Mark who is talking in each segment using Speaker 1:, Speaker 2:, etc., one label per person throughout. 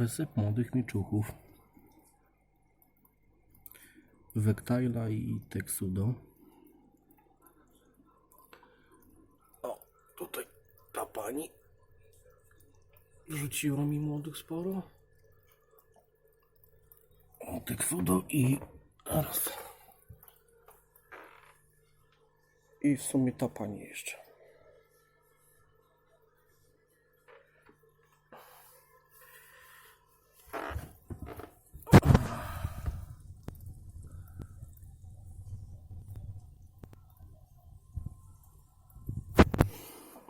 Speaker 1: Wysyp młodych miczuchów. Wektajla i Texudo. O, tutaj ta pani rzuciła mi młodych sporo. O, i raz. I w sumie ta pani jeszcze.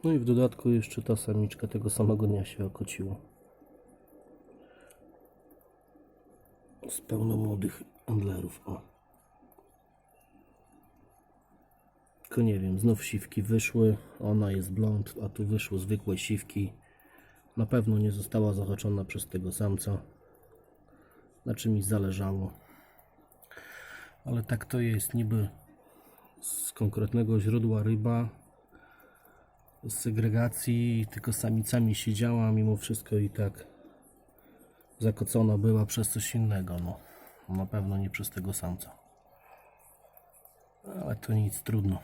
Speaker 1: No i w dodatku jeszcze ta samiczka tego samego dnia się okociła. Z pełno młodych andlerów. O. Tylko nie wiem, znów siwki wyszły. Ona jest blond, a tu wyszły zwykłe siwki. Na pewno nie została zahaczona przez tego samca. Na czym mi zależało. Ale tak to jest niby z konkretnego źródła ryba z segregacji tylko samicami siedziała, mimo wszystko i tak zakocona była przez coś innego, no. Na pewno nie przez tego samca. Ale to nic, trudno.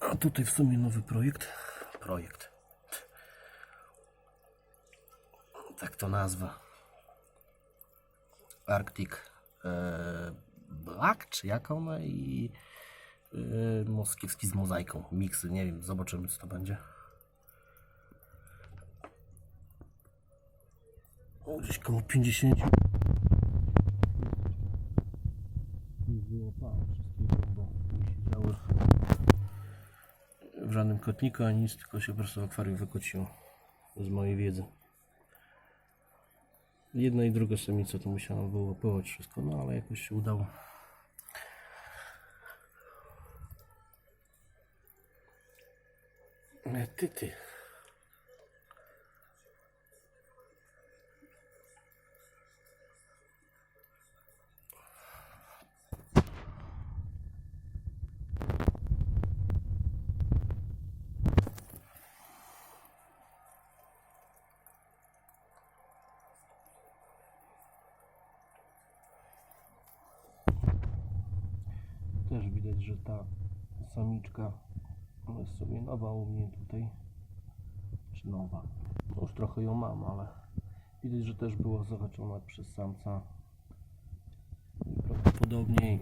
Speaker 1: A tutaj w sumie nowy projekt. Projekt. Tak to nazwa. Arctic e, Black, czy jak ona i yy, moskiewski z mozaiką. Miksy, nie wiem, zobaczymy co to będzie. O, Gdzieś koło 50. Nie wyłapałem wszystkiego, bo nie siedziały w żadnym kotniku ani nic, tylko się po prostu akwarium wykociło. Z mojej wiedzy. Jedna i druga samica to musiałam wyłapywać wszystko, no ale jakoś się udało. Ty, ty. Też widać, że ta samiczka ona jest sobie nowa u mnie tutaj. Czy nowa? No Już trochę ją mam, ale widać, że też była zahaczona przez samca. I Prawdopodobnie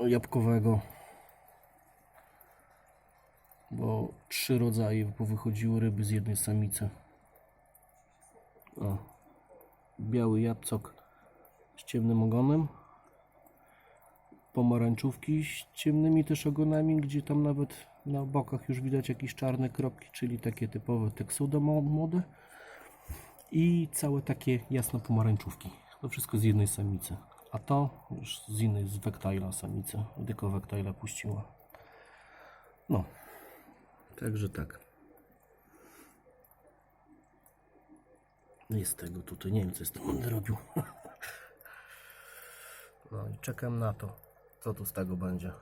Speaker 1: jabłkowego. Bo trzy rodzaje powychodziły ryby z jednej samicy. O. Biały jabłcok z ciemnym ogonem pomarańczówki z ciemnymi też ogonami, gdzie tam nawet na bokach już widać jakieś czarne kropki, czyli takie typowe teksudo młode i całe takie jasno pomarańczówki. To wszystko z jednej samicy. A to już z innej, z Wektajla samicy. Tylko Wektajla puściła. No. Także tak. Jest tego tutaj. Nie wiem, co jest to będę robił. No i czekam na to, co tu z tego będzie.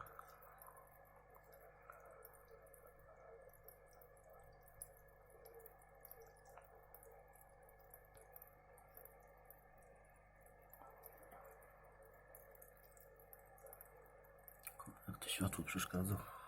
Speaker 1: Światło przeszkadza.